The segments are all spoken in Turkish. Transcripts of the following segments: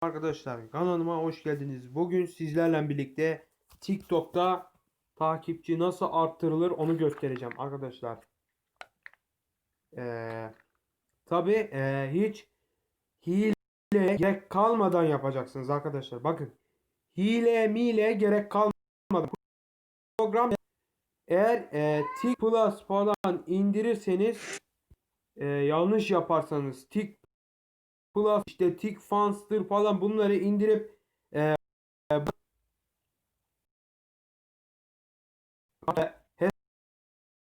Arkadaşlar kanalıma hoş geldiniz. Bugün sizlerle birlikte TikTok'ta takipçi nasıl arttırılır onu göstereceğim arkadaşlar. Ee, Tabi hiç hile gerek kalmadan yapacaksınız arkadaşlar. Bakın hile mile gerek kalmadan. Program eğer e, Tik Plus falan indirirseniz e, yanlış yaparsanız Tik Plus işte Tik Fans'tır falan bunları indirip e,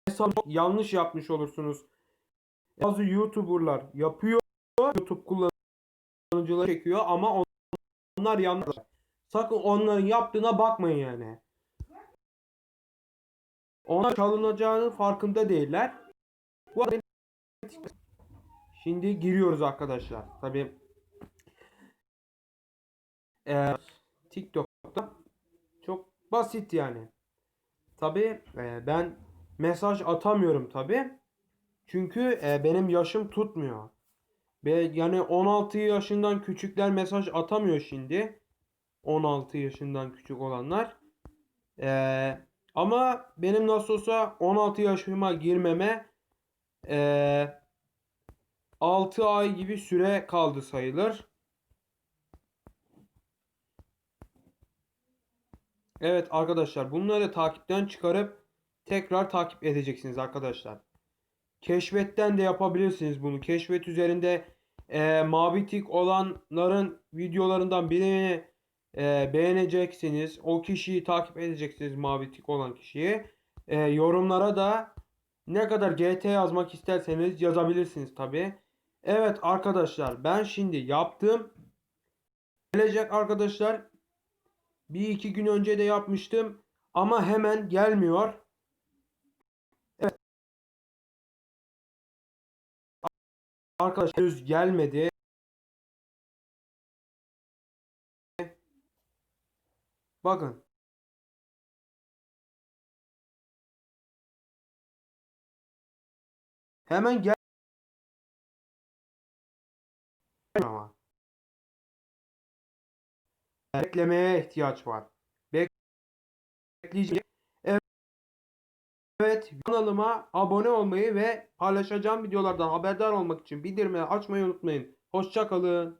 hesap yanlış yapmış olursunuz. Bazı YouTuber'lar yapıyor. YouTube kullanıcıları çekiyor ama onlar yanlış. Sakın onların yaptığına bakmayın yani. Onlar çalınacağının farkında değiller. Bu Şimdi giriyoruz arkadaşlar. Tabi e, TikTok'ta çok basit yani. Tabi ben mesaj atamıyorum tabi. Çünkü e, benim yaşım tutmuyor. Ve yani 16 yaşından küçükler mesaj atamıyor şimdi. 16 yaşından küçük olanlar. E, ama benim nasıl olsa 16 yaşıma girmeme e, 6 ay gibi süre kaldı sayılır. Evet arkadaşlar bunları takipten çıkarıp tekrar takip edeceksiniz arkadaşlar. Keşfetten de yapabilirsiniz bunu. Keşfet üzerinde e, mavi tik olanların videolarından birini e, beğeneceksiniz. O kişiyi takip edeceksiniz mavi tik olan kişiyi. E, yorumlara da ne kadar GT yazmak isterseniz yazabilirsiniz tabi. Evet arkadaşlar ben şimdi yaptım. Gelecek arkadaşlar bir iki gün önce de yapmıştım ama hemen gelmiyor. Evet. Arkadaşlar henüz gelmedi. Bakın. Hemen gel ama. Beklemeye ihtiyaç var. Bekleyecek. Evet, kanalıma abone olmayı ve paylaşacağım videolardan haberdar olmak için bildirimleri açmayı unutmayın. Hoşçakalın.